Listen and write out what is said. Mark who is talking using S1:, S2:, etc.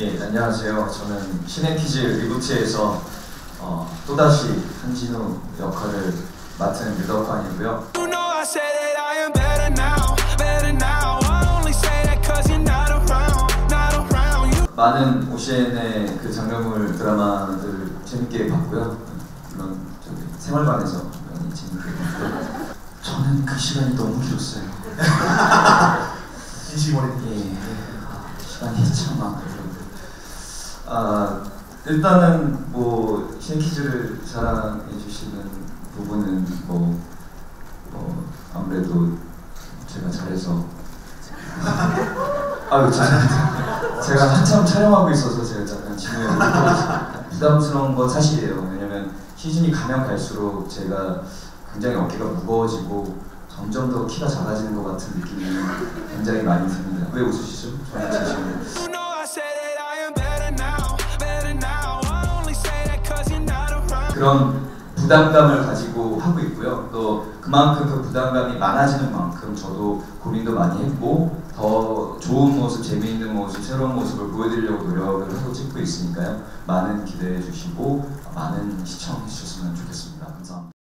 S1: 예, 안녕하세요. 저는 시네키즈 리부트에서 어, 또다시 한진우 역할을 맡은 유덕환이고요.
S2: You know I say that I am better now, better now. I only say that cause you're not around, not around. You
S1: 많은 오시엔의 그 장르물 드라마들을 재밌게 봤고요. 물론 저기 생활관에서 많이 재밌게 봤고요. 저는 그 시간이 너무 길었어요.
S3: 진심어린
S1: 예, 아, 시간이 참 많고요. 아, 일단은 뭐 신키즈를 사랑해 주시는 부분은 뭐, 뭐 아무래도 제가 잘해서 아유 죄송합니다. 제가 한참 촬영하고 있어서 제가 약간 진호에 부담스러운 건 사실이에요. 왜냐면 시즌이 가면 갈수록 제가 굉장히 어깨가 무거워지고 점점 더 키가 작아지는 것 같은 느낌이 굉장히 많이 듭니다. 왜 웃으시죠? 저는 진심으 그런 부담감을 가지고 하고 있고요. 또 그만큼 그 부담감이 많아지는 만큼 저도 고민도 많이 했고 더 좋은 모습, 재미있는 모습, 새로운 모습을 보여드리려고 노력을 하고 찍고 있으니까요. 많은 기대해 주시고 많은 시청해 주셨으면 좋겠습니다.